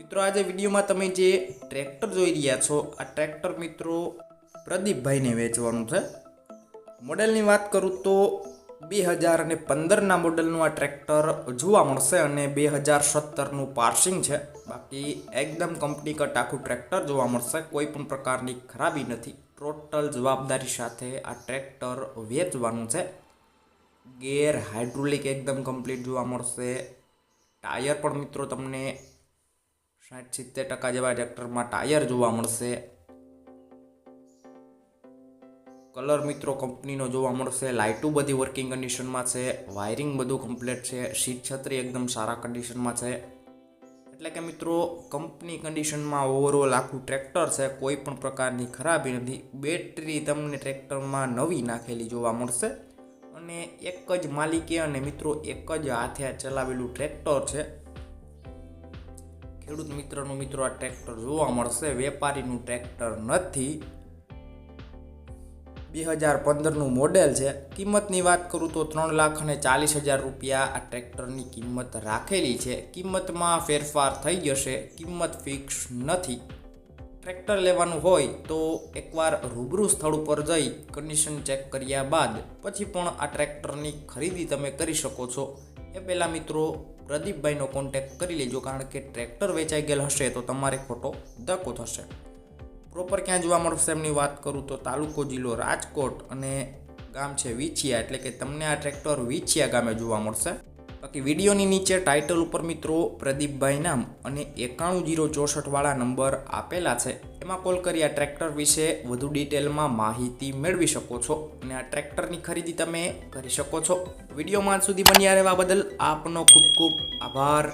મિત્રો, આજે વિડીયોમાં તમે જે ટ્રેક્ટર જોઈ રહ્યા છો, આ ટ્રેક્ટર મિત્રો પ્રદીપભાઈને વેચવાનું છે. મોડેલની વાત કરું તો બે હજાર અને પંદરના મોડેલનું આ ટ્રેક્ટર જોવા મળશે અને બે હજાર સત્તરનું પાર્સિંગ છે. બાકી એકદમ કંપની કટ આખું ટ્રેક્ટર જોવા મળશે, કોઈ પણ પ્રકારની ખરાબી નથી. ટોટલ જવાબદારી સાથે આ ટ્રેક્ટર વેચવાનું છે. ગેર હાઇડ્રોલિક એકદમ કમ્પ્લીટ જોવા મળશે. ટાયર પણ મિત્રો તમને સાઠ સિત્તેર ટકા જેવા ટ્રેક્ટરમાં ટાયર જોવા મળશે. કલર મિત્રો કંપનીનો જોવા મળશે. લાઇટો બધી વર્કિંગ કન્ડિશનમાં છે. વાયરિંગ બધું કમ્પ્લીટ છે. સીટ છત્રી એકદમ સારા કન્ડિશનમાં છે. એટલે કે મિત્રો, કંપની કન્ડિશનમાં ઓવરઓલ આખું ટ્રેક્ટર છે, કોઈ પણ પ્રકારની ખરાબી નથી. બેટરી તમને ટ્રેક્ટરમાં નવી નાખેલી જોવા મળશે. અને એક જ માલિકે અને મિત્રો એક જ હાથે ચલાવેલું ટ્રેક્ટર છે. ખેડૂત મિત્રનું મિત્રો આ ટ્રેક્ટર જોવા મળશે. વેપારીનું ટ્રેક્ટર નથી. બે હજાર પંદરનું મોડેલ છે. કિંમતની વાત કરું તો ત્રણ લાખ અને ચાલીસ હજાર રૂપિયા આ ટ્રેક્ટરની કિંમત રાખેલી છે. કિંમતમાં ફેરફાર થઈ જશે. કિંમત ફિક્સ નથી. ટ્રેક્ટર લેવાનું હોય તો એકવાર રૂબરૂ સ્થળ ઉપર જઈ કન્ડિશન ચેક કર્યા બાદ, પછી પણ આ ટ્રેક્ટરની ખરીદી તમે કરી શકો છો. એ પહેલાં મિત્રો પ્રદીપભાઈનો કોન્ટેક્ટ કરી લેજો, કારણ કે ટ્રેક્ટર વેચાઈ ગયેલ હશે તો તમારે ખોટો ધક્કો થશે. પ્રોપર ક્યાં જોવા મળશે એમની વાત કરું તો તાલુકો જિલ્લો રાજકોટ અને ગામ છે વિછિયા, એટલે કે તમને આ ટ્રેક્ટર વિછિયા ગામે જોવા મળશે. બાકી વિડીયોની નીચે ટાઇટલ ઉપર મિત્રો પ્રદીપભાઈ નામ અને એકાણું જીરો ચોસઠવાળા નંબર આપેલા છે. એમાં કોલ કરી આ ટ્રેક્ટર વિશે વધુ ડિટેલમાં માહિતી મેળવી શકો છો અને આ ટ્રેક્ટરની ખરીદી તમે કરી શકો છો. વિડીયોમાં સુધી બન્યા રહેવા બદલ આપનો ખૂબ ખૂબ આભાર.